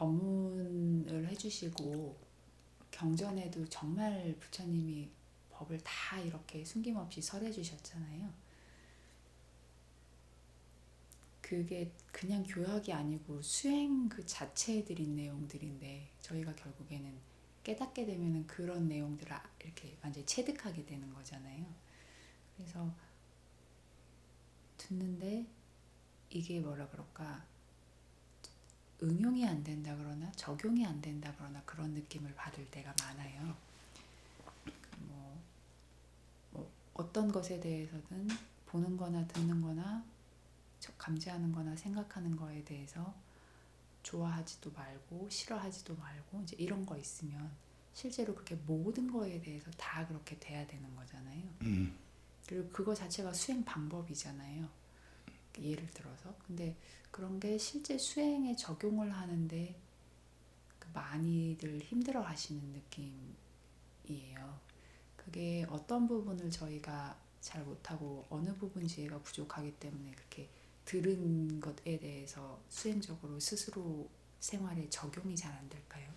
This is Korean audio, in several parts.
법문을 해주시고 경전에도 정말 부처님이 법을 다 이렇게 숨김없이 설해 주셨잖아요. 그게 그냥 교학이 아니고 수행 그 자체에 들인 내용들인데 저희가 결국에는 깨닫게 되면은 그런 내용들을 아- 이렇게 완전히 체득하게 되는 거잖아요. 그래서 듣는데 이게 뭐라 그럴까 응용이 안 된다 그러나 적용이 안 된다 그러나 그런 느낌을 받을 때가 많아요. 뭐, 뭐 어떤 것에 대해서든 보는 거나 듣는 거나 저- 감지하는 거나 생각하는 거에 대해서 좋아하지도 말고 싫어하지도 말고 이제 이런 거 있으면 실제로 그렇게 모든 거에 대해서 다 그렇게 돼야 되는 거잖아요. 음. 그리고 그거 자체가 수행 방법이잖아요. 예를 들어서. 근데 그런 게 실제 수행에 적용을 하는데 그 많이들 힘들어 하시는 느낌이에요. 그게 어떤 부분을 저희가 잘 못하고 어느 부분 지혜가 부족하기 때문에 그렇게 들은 것에 대해서 수행적으로 스스로 생활에 적용이 잘 안 될까요?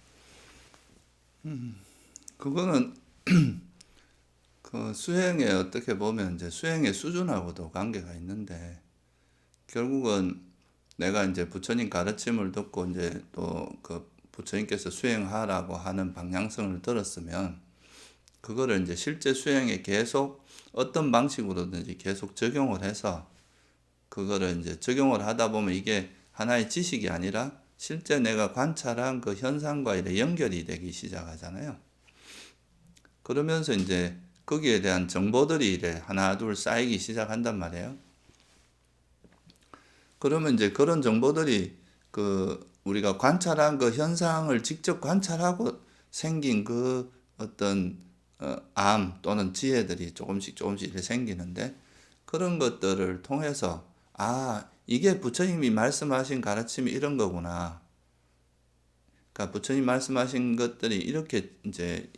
그거는 그 수행에 어떻게 보면 이제 수행의 수준하고도 관계가 있는데 결국은 내가 이제 부처님 가르침을 듣고 이제 또 그 부처님께서 수행하라고 하는 방향성을 들었으면 그거를 이제 실제 수행에 계속 어떤 방식으로든지 계속 적용을 해서 그거를 이제 적용을 하다 보면 이게 하나의 지식이 아니라 실제 내가 관찰한 그 현상과 이래 연결이 되기 시작하잖아요. 그러면서 이제 거기에 대한 정보들이 이래 하나 둘 쌓이기 시작한단 말이에요. 그러면 이제 그런 정보들이 그 우리가 관찰한 그 현상을 직접 관찰하고 생긴 그 어떤 어, 암 또는 지혜들이 조금씩 조금씩 생기는데 그런 것들을 통해서 아 이게 부처님이 말씀하신 가르침이 이런 거구나. 그러니까 부처님 말씀하신 것들이 이렇게 이제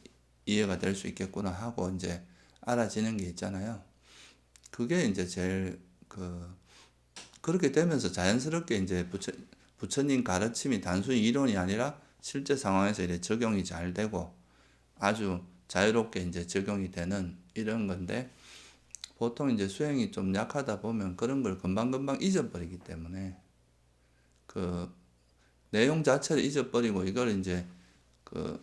이해가 될 수 있겠구나 하고 이제 알아지는 게 있잖아요. 그게 이제 제일 그 그렇게 되면서 자연스럽게 이제 부처 부처님 가르침이 단순히 이론이 아니라 실제 상황에서 이렇게 적용이 잘 되고 아주 자유롭게 이제 적용이 되는 이런 건데 보통 이제 수행이 좀 약하다 보면 그런 걸 금방금방 잊어버리기 때문에 그 내용 자체를 잊어버리고 이걸 이제 그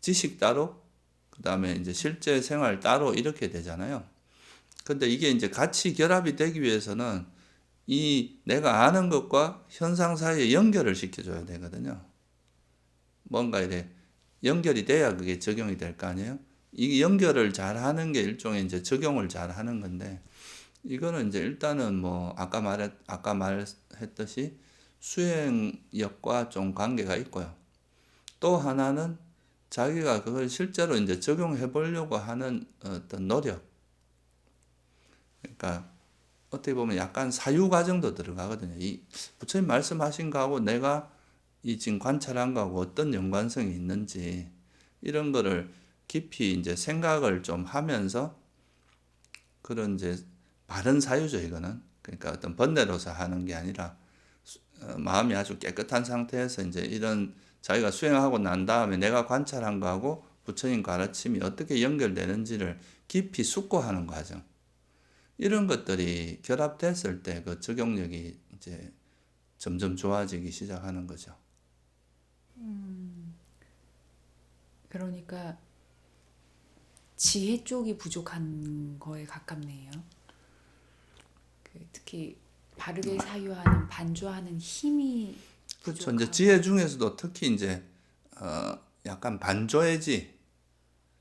지식 따로 그다음에 이제 실제 생활 따로 이렇게 되잖아요. 근데 이게 이제 같이 결합이 되기 위해서는 이 내가 아는 것과 현상 사이에 연결을 시켜줘야 되거든요. 뭔가 이래 연결이 돼야 그게 적용이 될 거 아니에요? 이 연결을 잘 하는 게 일종의 이제 적용을 잘 하는 건데 이거는 이제 일단은 뭐 아까 말했 아까 말했듯이 수행력과 좀 관계가 있고요. 또 하나는 자기가 그걸 실제로 이제 적용해 보려고 하는 어떤 노력. 그러니까 어떻게 보면 약간 사유 과정도 들어가거든요. 이 부처님 말씀하신 거하고 내가 이 지금 관찰한 거하고 어떤 연관성이 있는지 이런 거를 깊이 이제 생각을 좀 하면서 그런 이제 바른 사유죠 이거는 그러니까 어떤 번뇌로서 하는 게 아니라 어, 마음이 아주 깨끗한 상태에서 이제 이런 자기가 수행하고 난 다음에 내가 관찰한 거하고 부처님 가르침이 어떻게 연결되는지를 깊이 숙고하는 과정. 이런 것들이 결합됐을 때 그 적용력이 이제 점점 좋아지기 시작하는 거죠. 그러니까 지혜 쪽이 부족한 거에 가깝네요. 그 특히 바르게 사유하는 반주하는 힘이 그렇죠. 이제 지혜 중에서도 특히 이제 어 약간 반조해지,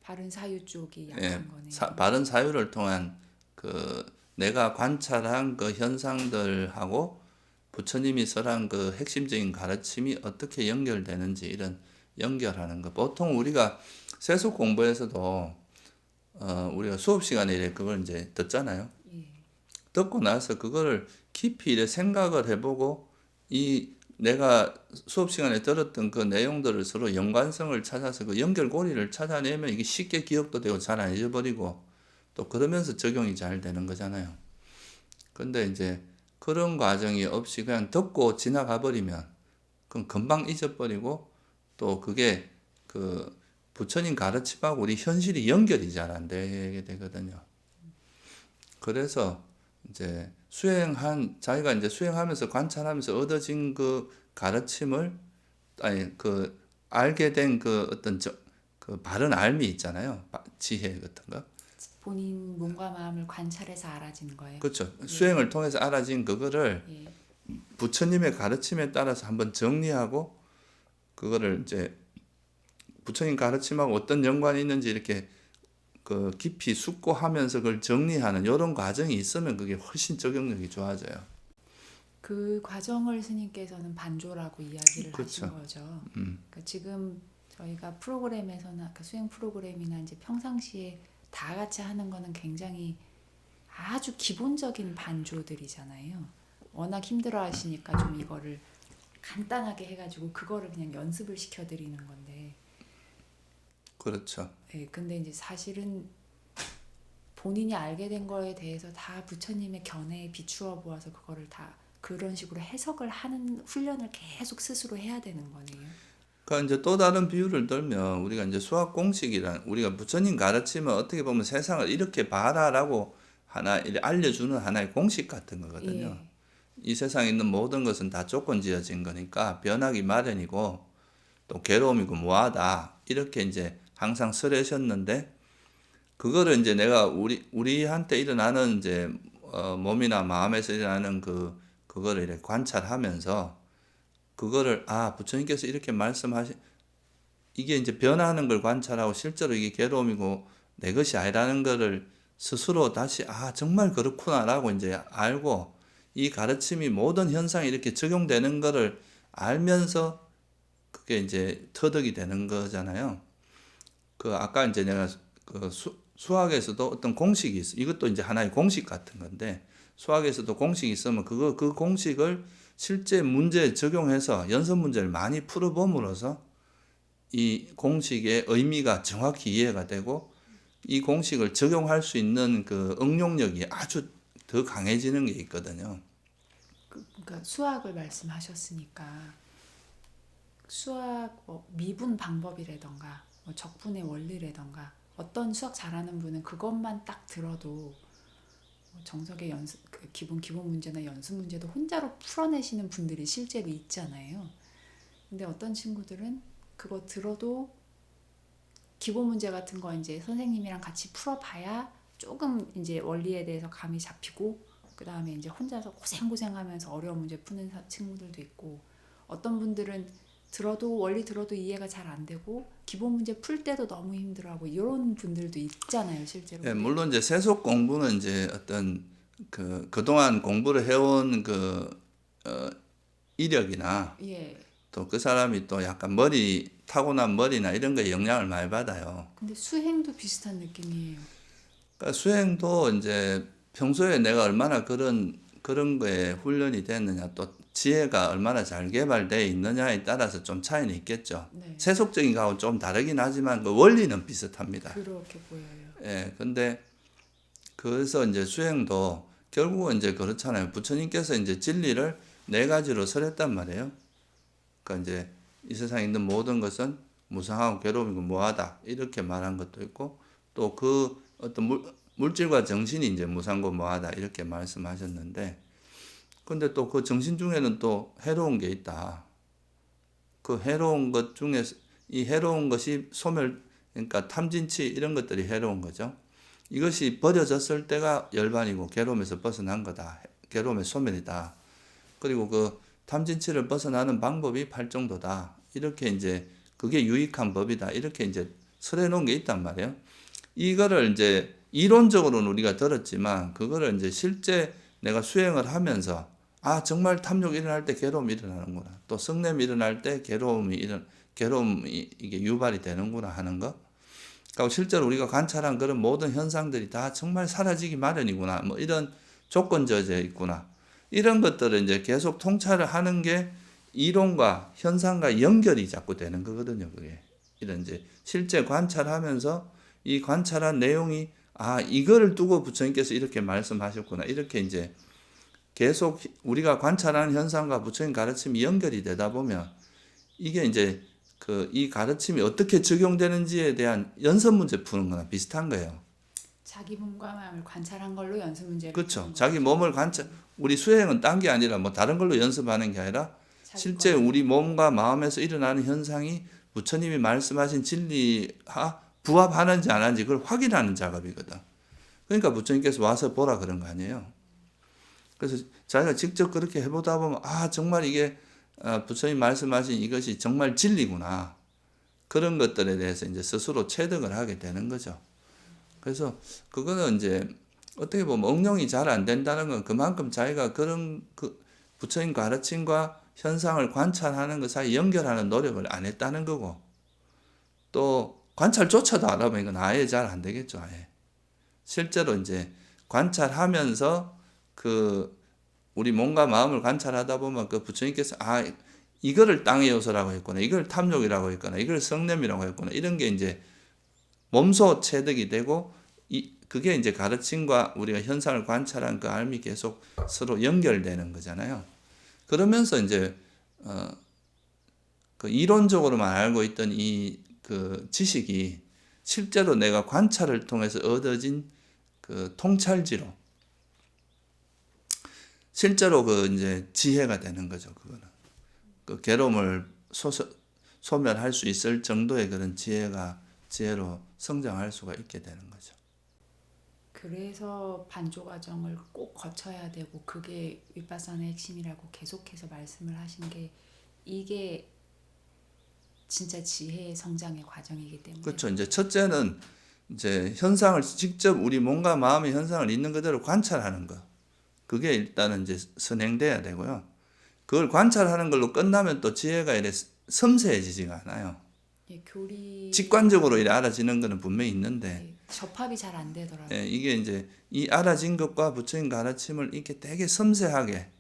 바른 사유 쪽이 약한 예, 거네요. 사, 바른 사유를 통한 그 내가 관찰한 그 현상들하고 부처님이 설한 그 핵심적인 가르침이 어떻게 연결되는지 이런 연결하는 거. 보통 우리가 세속 공부에서도 어 우리가 수업 시간에 이래 그걸 이제 듣잖아요. 예. 듣고 나서 그거를 깊이 이래 생각을 해보고 이 내가 수업 시간에 들었던 그 내용들을 서로 연관성을 찾아서 그 연결고리를 찾아내면 이게 쉽게 기억도 되고 잘 안 잊어버리고 또 그러면서 적용이 잘 되는 거잖아요. 근데 이제 그런 과정이 없이 그냥 듣고 지나가 버리면 그럼 금방 잊어버리고 또 그게 그 부처님 가르침하고 우리 현실이 연결이 잘 안 되게 되거든요. 그래서 이제 수행한 자기가 이제 수행하면서 관찰하면서 얻어진 그 가르침을 아니 그 알게 된 그 어떤 저, 그 바른 알미 있잖아요. 바- 지혜 같은 거. 본인 몸과 마음을 관찰해서 알아지는 거예요. 그렇죠. 수행을 통해서 알아진 그거를 예. 부처님의 가르침에 따라서 한번 정리하고 그거를 이제 부처님 가르침하고 어떤 연관이 있는지 이렇게 그 깊이 숙고하면서 그걸 정리하는 이런 과정이 있으면 그게 훨씬 적용력이 좋아져요. 그 과정을 스님께서는 반조라고 이야기를 그렇죠. 하신 거죠. 음. 그러니까 지금 저희가 프로그램에서나 그 수행 프로그램이나 이제 평상시에 다 같이 하는 거는 굉장히 아주 기본적인 반조들이잖아요. 워낙 힘들어 하시니까 좀 이거를 간단하게 해가지고 그거를 그냥 연습을 시켜드리는 건데 그렇죠. 예, 근데 이제 사실은 본인이 알게 된 거에 대해서 다 부처님의 견해에 비추어 보아서 그거를 다 그런 식으로 해석을 하는 훈련을 계속 스스로 해야 되는 거네요. 그러니까 이제 또 다른 비유를 들면 우리가 이제 수학 공식이란 우리가 부처님 가르치면 어떻게 보면 세상을 이렇게 봐라라고 하나 이렇게 알려주는 하나의 공식 같은 거거든요. 예. 이 세상에 있는 모든 것은 다 조건 지어진 거니까 변하기 마련이고 또 괴로움이고 뭐하다 이렇게 이제 항상 설하셨는데 그거를 이제 내가 우리 우리한테 일어나는 이제 어, 몸이나 마음에서 일어나는 그 그거를 이렇게 관찰하면서 그거를 아 부처님께서 이렇게 말씀하시 이게 이제 변하는 걸 관찰하고 실제로 이게 괴로움이고 내 것이 아니라는 거를 스스로 다시 아 정말 그렇구나라고 이제 알고 이 가르침이 모든 현상에 이렇게 적용되는 거를 알면서 그게 이제 터득이 되는 거잖아요. 그 아까 이제 내가 그 수, 수학에서도 어떤 공식이 있어. 이것도 이제 하나의 공식 같은 건데 수학에서도 공식이 있으면 그거 그 공식을 실제 문제에 적용해서 연습 문제를 많이 풀어봄으로써 이 공식의 의미가 정확히 이해가 되고 이 공식을 적용할 수 있는 그 응용력이 아주 더 강해지는 게 있거든요. 그, 그러니까 수학을 말씀하셨으니까 수학 뭐 미분 방법이라던가 뭐 적분의 원리라던가 어떤 수학 잘하는 분은 그것만 딱 들어도 뭐 정석의 연습 그 기본 기본 문제나 연습 문제도 혼자로 풀어내시는 분들이 실제로 있잖아요. 근데 어떤 친구들은 그거 들어도 기본 문제 같은 거 이제 선생님이랑 같이 풀어봐야 조금 이제 원리에 대해서 감이 잡히고 그 다음에 이제 혼자서 고생고생하면서 어려운 문제 푸는 사- 친구들도 있고 어떤 분들은 들어도 원리 들어도 이해가 잘 안 되고 기본 문제 풀 때도 너무 힘들어하고 이런 분들도 있잖아요 실제로. 예, 물론 이제 세속 공부는 이제 어떤 그 그동안 공부를 해온 그 어, 이력이나 예. 또 그 사람이 또 약간 머리 타고난 머리나 이런 거에 영향을 많이 받아요. 근데 수행도 비슷한 느낌이에요. 그러니까 수행도 이제 평소에 내가 얼마나 그런 그런 거에 훈련이 됐느냐 또 지혜가 얼마나 잘 개발되어 있느냐에 따라서 좀 차이는 있겠죠. 네. 세속적인 거하고 좀 다르긴 하지만 그 원리는 비슷합니다. 그렇게 보여요. 예, 근데 그래서 이제 수행도 결국은 이제 그렇잖아요. 부처님께서 이제 진리를 네 가지로 설했단 말이에요. 그러니까 이제 이 세상에 있는 모든 것은 무상하고 괴로움이고 무하다 이렇게 말한 것도 있고 또 그 어떤 물, 물질과 정신이 이제 무상고 무하다 이렇게 말씀하셨는데 근데 또 그 정신 중에는 또 해로운 게 있다. 그 해로운 것 중에 이 해로운 것이 소멸 그러니까 탐진치 이런 것들이 해로운 거죠. 이것이 버려졌을 때가 열반이고 괴로움에서 벗어난 거다. 괴로움의 소멸이다. 그리고 그 탐진치를 벗어나는 방법이 팔정도다. 이렇게 이제 그게 유익한 법이다. 이렇게 이제 설해 놓은 게 있단 말이에요. 이거를 이제 이론적으로는 우리가 들었지만 그거를 이제 실제 내가 수행을 하면서 아 정말 탐욕이 일어날 때 괴로움이 일어나는구나. 또 성냄이 일어날 때 괴로움이 일어 괴로움이 이게 유발이 되는구나 하는 거. 그리고 실제로 우리가 관찰한 그런 모든 현상들이 다 정말 사라지기 마련이구나. 뭐 이런 조건져져 있구나. 이런 것들을 이제 계속 통찰을 하는 게 이론과 현상과 연결이 자꾸 되는 거거든요. 그게 이런 이제 실제 관찰하면서 이 관찰한 내용이 아 이거를 두고 부처님께서 이렇게 말씀하셨구나. 이렇게 이제 계속 우리가 관찰하는 현상과 부처님 가르침이 연결이 되다 보면 이게 이제 그 이 가르침이 어떻게 적용되는지에 대한 연습 문제 푸는 거나 비슷한 거예요. 자기 몸과 마음을 관찰한 걸로 연습 문제를 그렇죠. 자기 몸을 관찰 우리 수행은 딴 게 아니라 뭐 다른 걸로 연습하는 게 아니라 실제 거. 우리 몸과 마음에서 일어나는 현상이 부처님이 말씀하신 진리와 부합하는지 안 하는지 그걸 확인하는 작업이거든. 그러니까 부처님께서 와서 보라 그런 거 아니에요. 그래서 자기가 직접 그렇게 해보다 보면 아 정말 이게 아, 부처님 말씀하신 이것이 정말 진리구나 그런 것들에 대해서 이제 스스로 체득을 하게 되는 거죠. 그래서 그거는 이제 어떻게 보면 응용이 잘 안 된다는 건 그만큼 자기가 그런 그 부처님 가르침과 현상을 관찰하는 것 사이 연결하는 노력을 안 했다는 거고 또 관찰조차도 안 하면 이건 아예 잘 안 되겠죠 아예 실제로 이제 관찰하면서 그 우리 몸과 마음을 관찰하다 보면 그 부처님께서 아 이거를 땅의 요소라고 했구나 이걸 탐욕이라고 했구나 이걸 성냄이라고 했구나 이런 게 이제 몸소 체득이 되고 이 그게 이제 가르침과 우리가 현상을 관찰한 그 알미 계속 서로 연결되는 거잖아요. 그러면서 이제 어, 그 이론적으로만 알고 있던 이 그 지식이 실제로 내가 관찰을 통해서 얻어진 그 통찰지로 실제로 그 이제 지혜가 되는 거죠. 그거는 그 괴로움을 소, 소멸할 수 있을 정도의 그런 지혜가 지혜로 성장할 수가 있게 되는 거죠. 그래서 반조 과정을 꼭 거쳐야 되고 그게 윗바산의 핵심이라고 계속해서 말씀을 하신 게 이게 진짜 지혜의 성장의 과정이기 때문에 그렇죠. 이제 첫째는 이제 현상을 직접 우리 몸과 마음의 현상을 있는 그대로 관찰하는 거. 그게 일단은 이제 선행돼야 되고요. 그걸 관찰하는 걸로 끝나면 또 지혜가 이래 섬세해지지가 않아요. 예, 교리 직관적으로 이래 알아지는 거는 분명히 있는데 예, 접합이 잘 안 되더라고요. 예, 이게 이제 이 알아진 것과 부처님 가르침을 이렇게 되게 섬세하게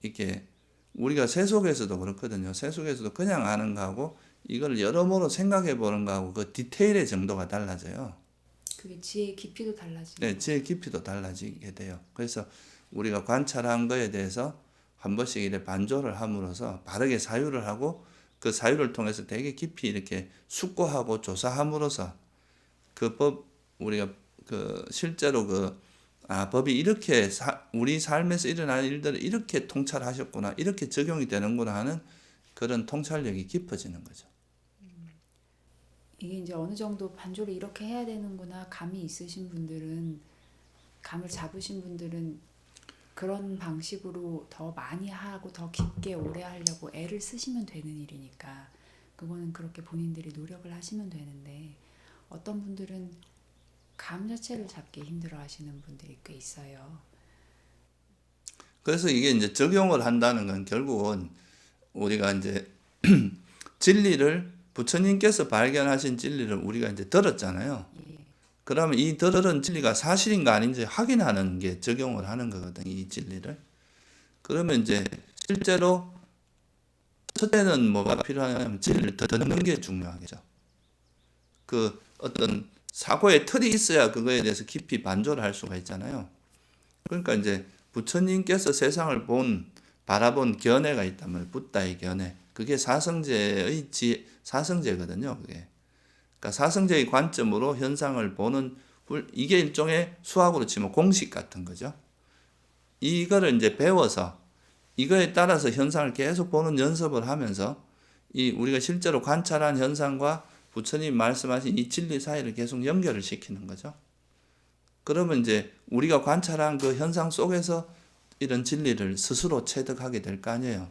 이렇게 우리가 세속에서도 그렇거든요. 세속에서도 그냥 아는 거하고 이걸 여러모로 생각해 보는 거하고 그 디테일의 정도가 달라져요. 그게 지혜의 깊이도 달라지고 네, 지혜 깊이도 달라지게 돼요. 그래서 우리가 관찰한 거에 대해서 한 번씩 이렇게 반조를 함으로써 바르게 사유를 하고 그 사유를 통해서 되게 깊이 이렇게 숙고하고 조사함으로써 그 법 우리가 그 실제로 그 아, 법이 이렇게 사, 우리 삶에서 일어나는 일들을 이렇게 통찰하셨구나, 이렇게 적용이 되는구나 하는 그런 통찰력이 깊어지는 거죠. 이게 이제 어느 정도 반조를 이렇게 해야 되는구나 감이 있으신 분들은 감을 잡으신 분들은 그런 방식으로 더 많이 하고 더 깊게 오래 하려고 애를 쓰시면 되는 일이니까 그거는 그렇게 본인들이 노력을 하시면 되는데 어떤 분들은 감 자체를 잡기 힘들어 하시는 분들이 꽤 있어요. 그래서 이게 이제 적용을 한다는 건 결국은 우리가 이제 진리를 부처님께서 발견하신 진리를 우리가 이제 들었잖아요. 예. 그러면 이 들은 진리가 사실인가 아닌지 확인하는 게 적용을 하는 거거든, 이 진리를. 그러면 이제 실제로 첫째는 뭐가 필요하냐면 진리를 듣는 게 중요하겠죠. 그 어떤 사고의 틀이 있어야 그거에 대해서 깊이 반조를 할 수가 있잖아요. 그러니까 이제 부처님께서 세상을 본 바라본 견해가 있다면 붓다의 견해. 그게 사성제의 지 사성제거든요. 그게. 그러니까 사성제의 관점으로 현상을 보는 훌- 이게 일종의 수학으로 치면 공식 같은 거죠. 이거를 이제 배워서 이거에 따라서 현상을 계속 보는 연습을 하면서 이 우리가 실제로 관찰한 현상과 부처님 말씀하신 이 진리 사이를 계속 연결을 시키는 거죠. 그러면 이제 우리가 관찰한 그 현상 속에서 이런 진리를 스스로 체득하게 될 거 아니에요.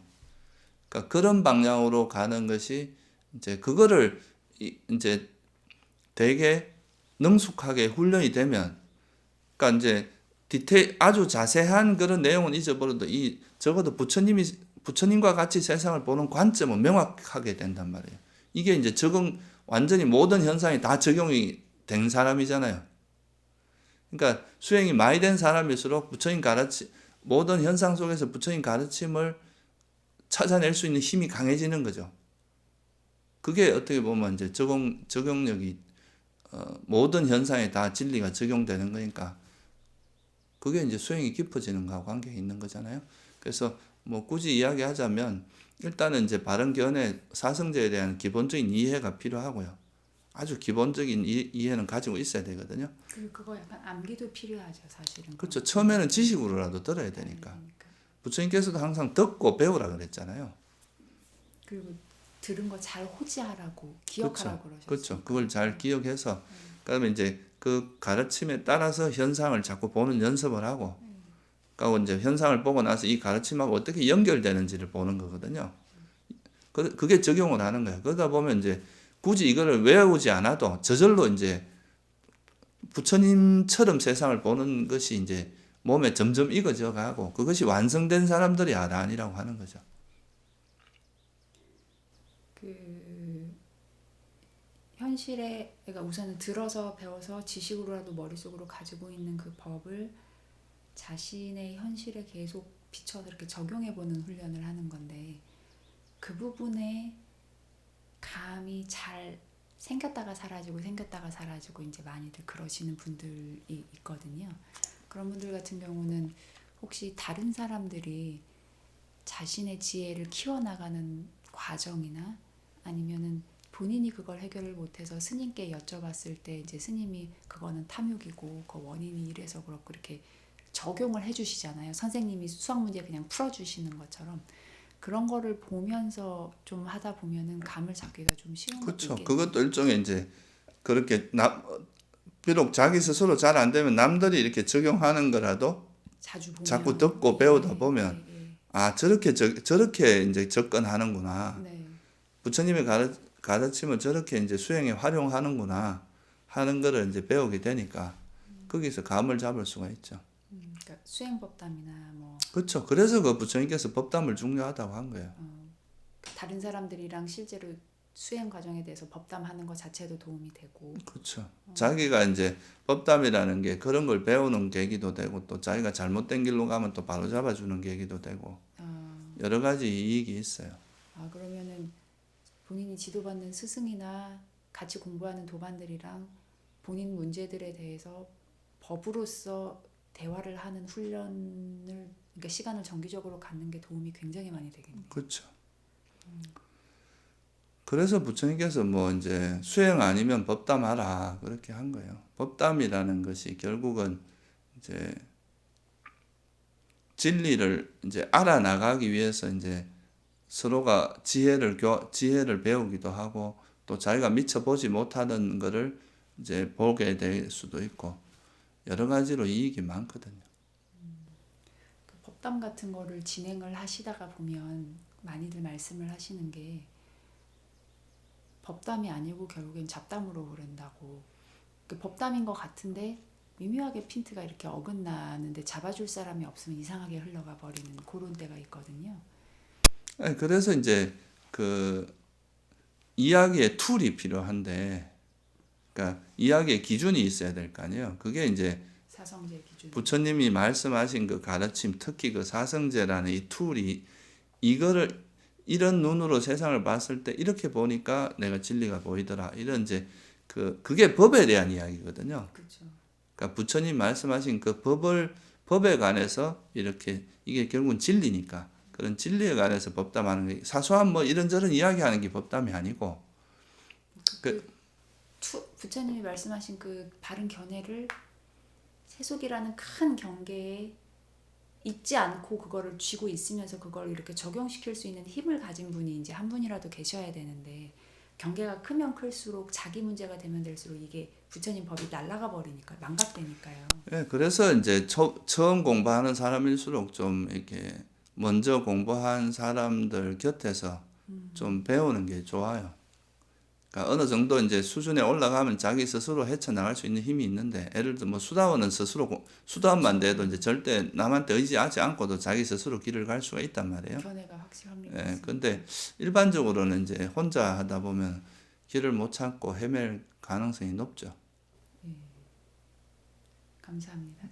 그러니까 그런 방향으로 가는 것이 이제 그거를 이- 이제 되게 능숙하게 훈련이 되면 그러니까 이제 디테일 아주 자세한 그런 내용은 잊어버려도 이 적어도 부처님이 부처님과 같이 세상을 보는 관점은 명확하게 된단 말이에요. 이게 이제 적응 완전히 모든 현상이 다 적용이 된 사람이잖아요. 그러니까 수행이 많이 된 사람일수록 부처님 가르치 모든 현상 속에서 부처님 가르침을 찾아낼 수 있는 힘이 강해지는 거죠. 그게 어떻게 보면 이제 적용 적용력이 어, 모든 현상에 다 진리가 적용되는 거니까 그게 이제 수행이 깊어지는 거하고 관계가 있는 거잖아요. 그래서 뭐 굳이 이야기하자면 일단은 이제 바른 견해 사성제에 대한 기본적인 이해가 필요하고요. 아주 기본적인 이, 이해는 가지고 있어야 되거든요. 그리고 그거 약간 암기도 필요하죠, 사실은. 그렇죠. 처음에는 지식으로라도 들어야 되니까. 그러니까. 부처님께서도 항상 듣고 배우라 그랬잖아요. 그리고 들은 거 잘 호지하라고 기억하라고 그러셨어요. 그렇죠. 그걸 잘 기억해서 그다음에 이제 그 가르침에 따라서 현상을 자꾸 보는 연습을 하고 그리고 이제 현상을 보고 나서 이 가르침하고 어떻게 연결되는지를 보는 거거든요. 그 그게 적용을 하는 거예요. 그러다 보면 이제 굳이 이거를 외우지 않아도 저절로 이제 부처님처럼 세상을 보는 것이 이제 몸에 점점 익어져 가고 그것이 완성된 사람들이 아란이라고 하는 거죠. 그 현실에 그러니까 우선은 들어서 배워서 지식으로라도 머릿속으로 가지고 있는 그 법을 자신의 현실에 계속 비춰서 이렇게 적용해 보는 훈련을 하는 건데 그 부분에 감이 잘 생겼다가 사라지고 생겼다가 사라지고 이제 많이들 그러시는 분들이 있거든요. 그런 분들 같은 경우는 혹시 다른 사람들이 자신의 지혜를 키워나가는 과정이나 아니면은 본인이 그걸 해결을 못해서 스님께 여쭤봤을 때 이제 스님이 그거는 탐욕이고 그 원인이 이래서 그렇고 이렇게 적용을 해주시잖아요. 선생님이 수학 문제 그냥 풀어주시는 것처럼 그런 거를 보면서 좀 하다 보면은 감을 잡기가 좀 쉬운 그렇죠. 그것도 일종의 이제 그렇게 남 비록 자기 스스로 잘 안 되면 남들이 이렇게 적용하는 거라도 자꾸 듣고 배우다 네, 보면 네, 아 저렇게 저, 저렇게 이제 접근하는구나. 네, 네. 부처님의 가르, 가르침을 저렇게 이제 수행에 활용하는구나 하는 거를 이제 배우게 되니까 거기서 감을 잡을 수가 있죠. 음, 그러니까 수행 법담이나 뭐 그렇죠. 그래서 그 부처님께서 법담을 중요하다고 한 거예요. 어, 다른 사람들이랑 실제로 수행 과정에 대해서 법담하는 것 자체도 도움이 되고 그렇죠. 자기가 이제 법담이라는 게 그런 걸 배우는 계기도 되고 또 자기가 잘못된 길로 가면 또 바로 잡아주는 계기도 되고 어, 여러 가지 이익이 있어요. 아 그러면은 본인이 지도받는 스승이나 같이 공부하는 도반들이랑 본인 문제들에 대해서 법으로서 대화를 하는 훈련을 그러니까 시간을 정기적으로 갖는 게 도움이 굉장히 많이 되겠네요. 그렇죠. 그래서 부처님께서 뭐 이제 수행 아니면 법담하라 그렇게 한 거예요. 법담이라는 것이 결국은 이제 진리를 이제 알아나가기 위해서 이제 서로가 지혜를 교 지혜를 배우기도 하고 또 자기가 미처 보지 못하는 거를 이제 보게 될 수도 있고 여러 가지로 이익이 많거든요. 그 법담 같은 거를 진행을 하시다가 보면 많이들 말씀을 하시는 게 법담이 아니고 결국엔 잡담으로 오른다고 그 법담인 것 같은데 미묘하게 핀트가 이렇게 어긋나는데 잡아줄 사람이 없으면 이상하게 흘러가 버리는 그런 때가 있거든요. 아니, 그래서 이제 그 이야기의 툴이 필요한데, 그러니까 이야기의 기준이 있어야 될 거 아니에요. 그게 이제. 부처님이 말씀하신 그 가르침, 특히 그 사성제라는 이 툴이 이거를 이런 눈으로 세상을 봤을 때 이렇게 보니까 내가 진리가 보이더라. 이런 이제 그 그게 법에 대한 이야기거든요. 그렇죠. 그러니까 부처님 말씀하신 그 법을 법에 관해서 이렇게 이게 결국은 진리니까 그런 진리에 관해서 법담하는 게 사소한 뭐 이런저런 이야기하는 게 법담이 아니고 그- 투, 부처님이 말씀하신 그 바른 견해를 세속이라는 큰 경계에 잊지 않고 그거를 쥐고 있으면서 그걸 이렇게 적용시킬 수 있는 힘을 가진 분이 이제 한 분이라도 계셔야 되는데 경계가 크면 클수록 자기 문제가 되면 될수록 이게 부처님 법이 날아가 버리니까 망각되니까요. 예, 그래서 이제 처, 처음 공부하는 사람일수록 좀 이렇게 먼저 공부한 사람들 곁에서 좀 배우는 게 좋아요. 그러니까 어느 정도 이제 수준에 올라가면 자기 스스로 헤쳐나갈 수 있는 힘이 있는데 예를 들어 뭐 수다원은 스스로 고- 수다원만 돼도 이제 절대 남한테 의지하지 않고도 자기 스스로 길을 갈 수가 있단 말이에요. 견해가 확실합니다. 예, 근데 일반적으로는 이제 혼자 하다 보면 길을 못 찾고 헤맬 가능성이 높죠. 감사합니다.